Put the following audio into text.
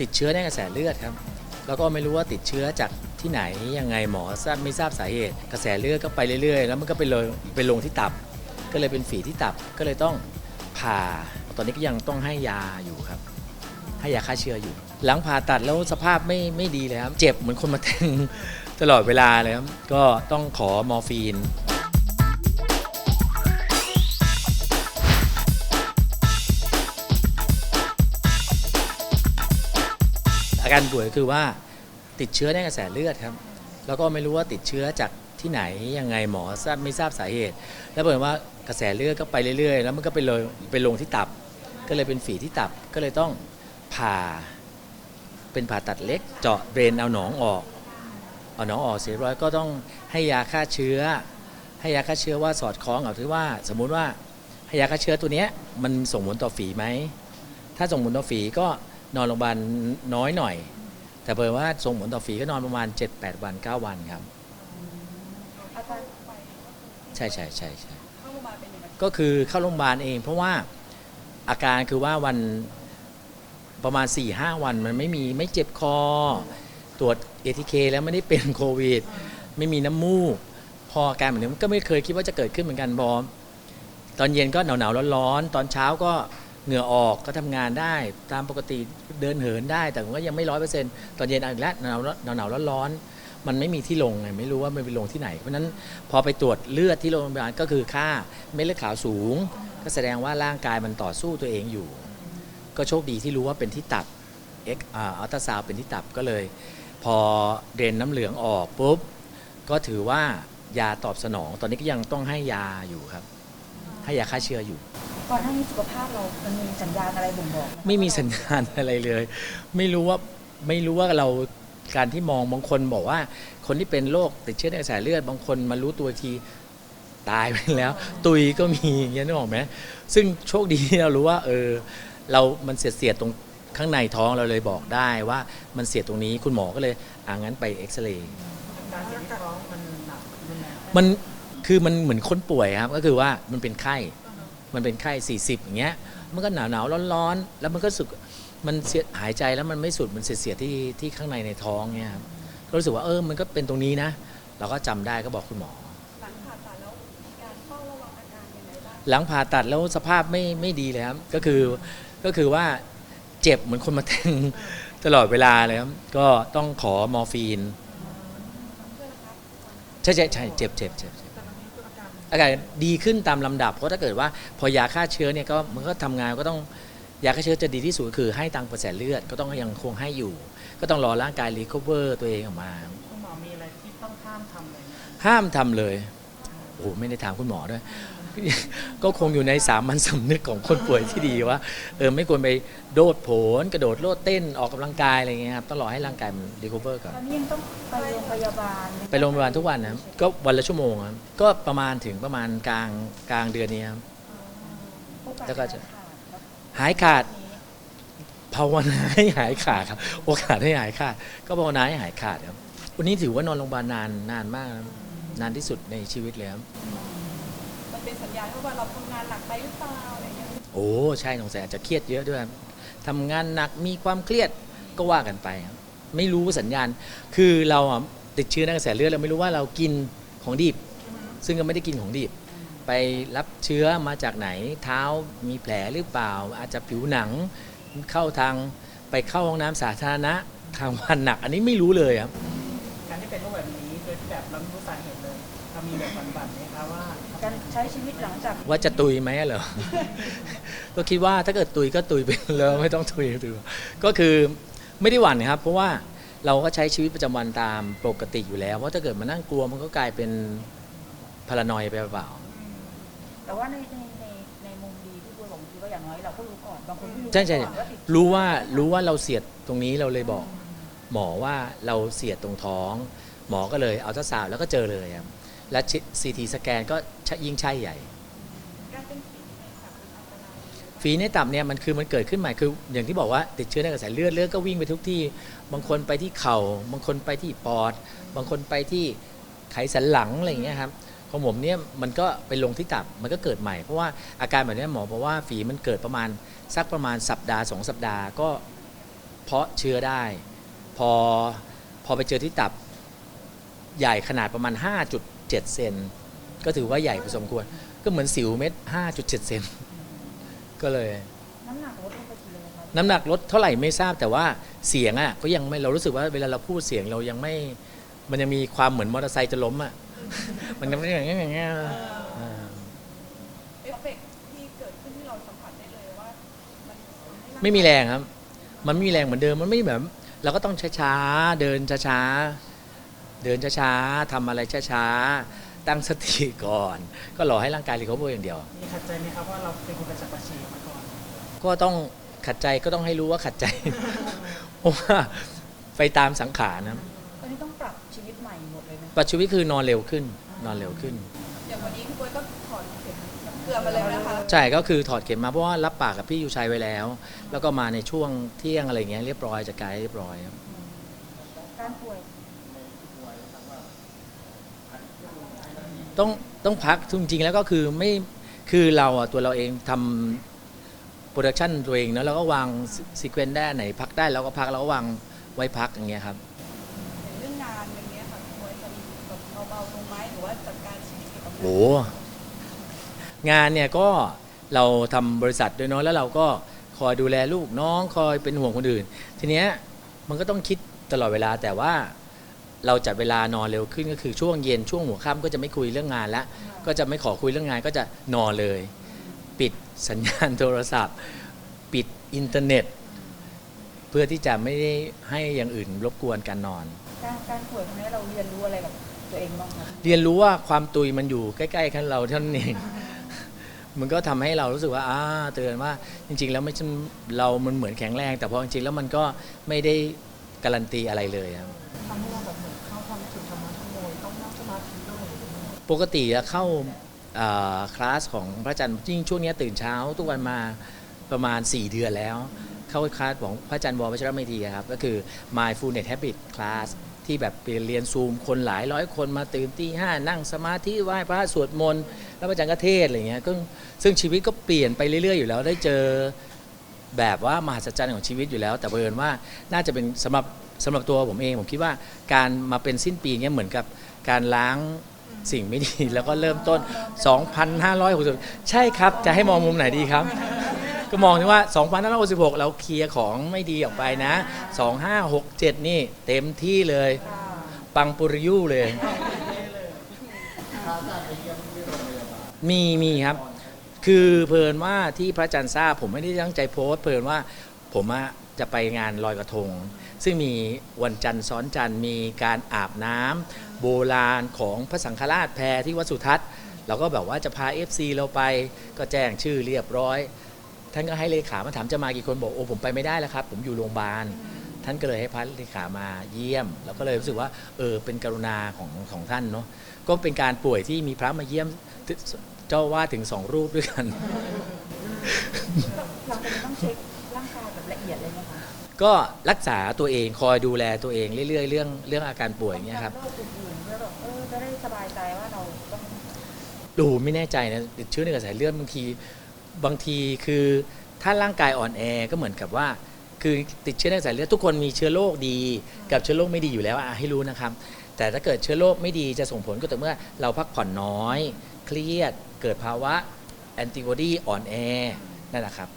ติดเชื้อในกระแสเลือดครับ แล้วก็ไม่รู้ว่าติดเชื้อจากที่ไหนยังไงหมอทราบไม่ทราบสาเหตุ กระแสเลือดก็ไปเรื่อยๆ แล้วมันก็ไปลงไปลงที่ตับ ก็เลยเป็นฝีที่ตับก็เลยต้องผ่า ตอนนี้ก็ยังต้องให้ยาอยู่ครับ ให้ยาฆ่าเชื้ออยู่ หลังผ่าตัดแล้วสภาพไม่ไม่ดีเลยครับ เจ็บเหมือนคนมาแทงตลอดเวลาเลยครับ ก็ต้องขอมอร์ฟีน การป่วยคือว่าติดเชื้อในกระแสเลือดครับ แล้วก็ไม่รู้ว่าติดเชื้อจากที่ไหนยังไงหมอทราบไม่ทราบสาเหตุ แล้วเปิดว่ากระแสเลือดก็ไปเรื่อยๆ แล้วมันก็ไปเลงไปลงที่ตับ ก็เลยเป็นฝีที่ตับก็เลยต้องผ่า เป็นผ่าตัดเล็ก เจาะเบรนเอาหนองออกเอาหนองออกเสร็จเรียบร้อยก็ต้องให้ยาฆ่าเชื้อ ให้ยาฆ่าเชื้อว่าสอดคล้องกับที่ว่า สมมุติว่าให้ยาฆ่าเชื้อตัวเนี้ยมันส่งผลต่อฝีไหมถ้าส่งผลต่อฝีก็ นอนโรงพยาบาลน้อยหน่อย แต่เปิดว่าส่งผลต่อฝีก็นอนประมาณ 7-8 วัน 9 วันครับ อาการใช่ใช่ใช่ใช่เข้าโรงพยาบาลเป็นยังไงก็คือเข้าโรงพยาบาลเอง เพราะว่าอาการคือว่าวันประมาณ 4-5 วันมันไม่มีไม่เจ็บคอ ตรวจ ATK แล้วไม่ได้เป็นโควิด ไม่มีน้ำมูก พออาการแบบนี้มันก็ไม่เคยคิดว่าจะเกิดขึ้นเหมือนกันพอตอนเย็นก็หนาวหนาวๆร้อนๆตอนเช้าก็ เหงื่อออกก็ทำงานได้ตามปกติเดินเหินได้ แต่ผมก็ยังไม่ร้อยเปอร์เซ็นต์ตอนเย็นอีกแล้วหนาวหนาวหนาวๆร้อนมันไม่มีที่ลงไงไม่รู้ว่ามันไปลงที่ไหน เพราะฉะนั้นพอไปตรวจเลือดที่โรงพยาบาลก็คือค่าเม็ดเลือดขาวสูง ก็แสดงว่าร่างกายมันต่อสู้ตัวเองอยู่ ก็โชคดีที่รู้ว่าเป็นที่ตับเอ็กอัลตราซาวเป็นที่ตับก็เลย พอเดรนน้ำเหลืองออกปุ๊บก็ถือว่ายาตอบสนอง ตอนนี้ก็ยังต้องให้ยาอยู่ครับ ให้ยาฆ่าเชื้ออยู่ ก่อนหน้านี้สุขภาพเรามันมีสัญญาณอะไรบ่งบอกหไม่มีสัญญาณอะไรเลย ไม่รู้ว่าไม่รู้ว่าเราการที่มองบางคนบอกว่า คนที่เป็นโรคติดเชื้อในกระแสเลือดบางคนมารู้ตัวอีกทีตายไปแล้ว ตุยก็มีอย่างนี้นึกออกไหมซึ่งโชคดีที่เรารู้ว่า เออ เรามันเสียดเสียดๆตรงข้างในท้องเราเลยบอกได้ว่ามันเสียดตรงนี้คุณหมอก็เลยอ่างั้นไปเอ็กซเรย์ การเจ็บที่ท้องมันหนักรุนแรงมันคือมันเหมือนคนป่วยครับก็คือว่ามันเป็นไข้ มันเป็นไข้ 40 อย่างเงี้ย มันก็หนาวหนาวร้อนร้อนๆแล้วมันก็รู้สึกมันเสียหายใจแล้วมันไม่สุดมันเสียดเสียดๆที่ที่ข้างในในท้องเนี่ยครับก็รู้สึกว่าเออมันก็เป็นตรงนี้นะ เราก็จำได้ก็บอกคุณหมอ หลังผ่าตัดแล้วมีการเฝ้าระวังอาการยังไงบ้างหลังผ่าตัดแล้วสภาพไม่ไม่ดีเลยครับก็คือก็คือว่าเจ็บเหมือนคนมาแทงตลอดเวลาเลยครับก็ต้องขอมอร์ฟีนใช่ใช่ใช่เจ็บเจ็บเจ็บเจ็บ อาการดีขึ้นตามลำดับ เพราะถ้าเกิดว่าพอยาฆ่าเชื้อเนี่ยก็มันก็ทำงานก็ต้องยาฆ่าเชื้อจะดีที่สุดก็คือให้ตังกระแสเลือดก็ต้องยังคงให้อยู่ ก็ต้องรอร่างกายรีคอเวอร์ตัวเองออกมาคุณหมอมีอะไรที่ต้องห้ามทำเลยไหมห้ามทำเลยโอ้โหไม่ได้ถามคุณหมอด้วย ก็คงอยู่ในสามัญสำนึกของคนป่วยที่ดีว่าเออไม่ควรไปโดดโผนกระโดดโลดเต้นออกกำลังกายอะไรเงี้ยครับต้องรอให้ร่างกายมันรีคอเวอร์ก่อนตอนนี้ยังต้องไปโรงพยาบาลไปโรงพยาบาลทุกวันนะครับก็วันละชั่วโมงครับก็ประมาณถึงประมาณกลางกลางเดือนนี้ครับแล้วก็จะหายขาดภาวนาให้หายขาดครับ โอกาสให้หายขาด ก็ภาวนาให้หายขาดครับวันนี้ถือว่านอนโรงพยาบาลนานนานมากครับนานที่สุดในชีวิตเลยครับมัน เป็นสัญญาณว่าเราทำงานหนักไปหรือเปล่าอะไรอย่างเงี้ยโอ้ใช่สงสัยอาจจะเครียดเยอะด้วยครับทำงานหนักมีความเครียดก็ว่ากันไปครับไม่รู้สัญญาณ คือเราอะติดเชื้อในกระแสเลือดเราไม่รู้ว่าเรากินของดิบ ซึ่งก็ไม่ได้กินของดิบ ไปรับเชื้อมาจากไหน เท้ามีแผลหรือเปล่า อาจจะผิวหนังเข้าทางไปเข้าห้องน้ำสาธารณะทางวันหนัก อันนี้ไม่รู้เลยครับ การที่เป็นโรคแบบนี้โดยที่แบบเราไม่รู้สาเหตุเลยเรามีแบบบันๆไหมคะว่า การใช้ชีวิตหลังจากว่าจะตุยไหมเหรอ ก็คิดว่าถ้าเกิดตุยก็ตุยไปแล้วไม่ต้องตุยตุยก็คือไม่ได้หวั่นนะครับ เพราะว่าเราก็ใช้ชีวิตประจำวันตามปกติอยู่แล้ว เพราะถ้าเกิดมานั่งกลัวมันก็กลายเป็นพารานอยไปเปล่า แต่ว่าในในในในมุมดีที่บัวบอกคือว่าอย่างน้อยเราก็รู้ก่อนบางคนไม่รู้ใช่ใช่ก่อนว่าติดรู้ว่ารู้ว่าเราเสียดตรงนี้เราเลยบอก หมอว่าเราเสียดตรงท้อง หมอก็เลยเอาทัศาวแล้วก็เจอเลยครับและซีทีสแกนก็ยิ่งใช่ใหญ่ฝีในตับเนี่ยมันคือมันเกิดขึ้นใหม่คือ อย่างที่บอกว่าติดเชื้อในกระแสเลือดเลือดก็วิ่งไปทุกที่ บางคนไปที่เข่า บางคนไปที่ปอด บางคนไปที่ไขสันหลังอะไรอย่างเงี้ยครับของผมเนี่ยมันก็ไปลงที่ตับมันก็เกิดใหม่ เพราะว่าอาการแบบนี้หมอบอกว่าฝีมันเกิดประมาณสักประมาณสัปดาห์สองสัปดาห์ก็เพาะเชื้อได้ พอพอไปเจอที่ตับใหญ่ขนาดประมาณ 5.7 เซนก็ถือว่าใหญ่พอสมควร ก็เหมือนสิวเม็ด 5.7 เซนก็เลย น้ำหนักลดลงไปกี่โลคะน้ำหนักลดเท่าไหร่ไม่ทราบแต่ว่าเสียงอะก็ยังไม่เรารู้สึกว่าเวลาเราพูดเสียงเรายังไม่ มันยังมีความเหมือนมอเตอร์ไซค์จะล้มอะ มันยังไม่อย่างเงี้ยอย่างเงี้ยอ่าเอฟเฟกต์ที่เกิดขึ้นที่เราสัมผัสได้เลยว่า มันทำให้ร่างกาย ไม่มีแรงครับ มันไม่มีแรงเหมือนเดิมมันไม่แบบ เราก็ต้องช้าๆ เดินช้าๆ เดินช้าๆทำอะไรช้าๆ ตั้งสติก่อน ก็รอให้ร่างกายรีคอเวอร์อย่างเดียว มีขัดใจไหมครับว่าเราเป็นคนกระฉับกระเฉงมาก่อน ก็ต้องขัดใจก็ต้องให้รู้ว่าขัดใจ เพราะว่าไปตามสังขารนะครับตอนนี้ต้องปรับชีวิตใหม่หมดเลยไหมปัจจุบันคือนอนเร็วขึ้น นอนเร็วขึ้น อย่างวันนี้พี่บวยก็ถอดเข็มน้ำ เกลือมาเลยนะคะใช่ก็คือถอดเข็มมาเพราะว่ารับปากกับพี่ยูชัยไว้แล้ว แล้วก็มาในช่วงเที่ยงอะไรเงี้ยเรียบร้อยจัดการให้เรียบร้อยครับ การป่วยต้องต้องพักจริงๆแล้วก็คือไม่คือเราอะตัวเราเองทำโปรดักชันตัวเองเนอะแล้วก็วางซีเควนต์ได้ไหนพักได้เราก็พักเราก็วางไว้พักอย่างเงี้ยครับอย่างเรื่องงานอย่างเงี้ยค่ะพี่บวยจะมีแบบเบาๆลงไหมหรือว่าจัดการชีวิตเกี่ยวกับโอ้ งานเนี่ยก็เราทำบริษัทด้วยเนาะแล้วเราก็คอยดูแลลูกน้องคอยเป็นห่วงคนอื่น ทีเนี้ยมันก็ต้องคิดตลอดเวลาแต่ว่าเราจัดเวลานอนเร็วขึ้นก็คือช่วงเย็นช่วงหัวค่ำก็จะไม่คุยเรื่องงานละก็จะไม่ขอคุยเรื่องงานก็จะนอนเลย ปิดสัญญาณโทรศัพท์ ปิดอินเทอร์เน็ต เพื่อที่จะไม่ได้ให้อย่างอื่นรบกวนการนอน การการป่วยครั้งนี้เราเรียนรู้อะไรกับตัวเองบ้างคะเรียนรู้ว่าความตุยมันอยู่ใกล้ๆกันเราเท่านั้นเอง มันก็ทำให้เรารู้สึกว่าอ่าเตือนว่าจริง ๆ แล้วไม่ใช่เรา มันเหมือนแข็งแรง แต่พอจริงๆแล้วมันก็ไม่ได้การันตีอะไรเลยครับทำให้เราแบบเหมือนเข้าทำถึงธรรมะธรรมโมยต้องนั่งสมาธิด้วยปกติจะเข้าอ่าคลาสของพระอาจารย์ยิ่งช่วงเนี้ยตื่นเช้าทุกวันมาประมาณ 4 เดือนแล้ว เข้าคลาสของพระอาจารย์ววัชรเมธีอะครับ ก็คือ mindfulness habit class ที่แบบไปเรียนซูมคนหลายร้อยคนมาตื่นตีห้านั่งสมาธิไหว้พระสวดมนต์ แล้วพระอาจารย์ก็เทศน์อะไรเงี้ยก็ซึ่งชีวิตก็เปลี่ยนไปเรื่อยๆอยู่แล้วได้เจอแบบว่ามหัศจรรย์ของชีวิตอยู่แล้ว แต่เผอิญว่าน่าจะเป็นสำหรับสำหรับตัวผมเองผมคิดว่าการมาเป็นสิ้นปีเนี้ยเหมือนกับการล้างสิ่งไม่ดีแล้วก็เริ่มต้น 2,560 ใช่ครับ จะให้มองมุมไหนดีครับ ก็มองที่ว่า 2,566 เราเคลียร์ของไม่ดีออกไปนะ 2567 นี่เต็มที่เลย ปังปุริยุเลย มีมีครับ คือเพลินว่าที่พระอาจารย์ทราบผมไม่ได้ตั้งใจโพสต์เพลินว่าผมอะจะไปงานลอยกระทง ซึ่งมีวันจันทร์ซ้อนจันทร์มีการอาบน้ำโบราณของพระสังฆราชแพรที่วัดสุทัศน์เราก็แบบว่าจะพา FC เราไปก็แจ้งชื่อเรียบร้อย ท่านก็ให้เลขามาถามจะมากี่คนบอกโอ้ผมไปไม่ได้แล้วครับ ผมอยู่โรงพยาบาล ท่านก็เลยให้พระเลขามาเยี่ยม แล้วก็เลยรู้สึกว่าเออเป็นกรุณาของของท่านเนาะก็เป็นการป่วยที่มีพระมาเยี่ยมเจ้าว่าถึงสองรูปด้วยกันหลังจากนี้ต้องเช็คร่างกายแบบละเอียดเลยไหมคะก็รักษาตัวเองคอยดูแลตัวเองเรื่อยๆเรื่องเรื่องอาการป่วยอย่างเงี้ยครับโรคอื่นๆเพื่อแบบเออจะได้สบายใจว่าเราต้องดูไม่แน่ใจนะติดเชื้อในกระแสเลือดบางที บางทีคือถ้าร่างกายอ่อนแอก็เหมือนกับว่า คือติดเชื้อในกระแสเลือดทุกคนมีเชื้อโรคดี กับเชื้อโรคไม่ดีอยู่แล้วอะให้รู้นะครับ แต่ถ้าเกิดเชื้อโรคไม่ดีจะส่งผลก็แต่เมื่อเราพักผ่อนน้อย เครียดเกิดภาวะแอนติบอดีอ่อนแอนั่นแหละครับ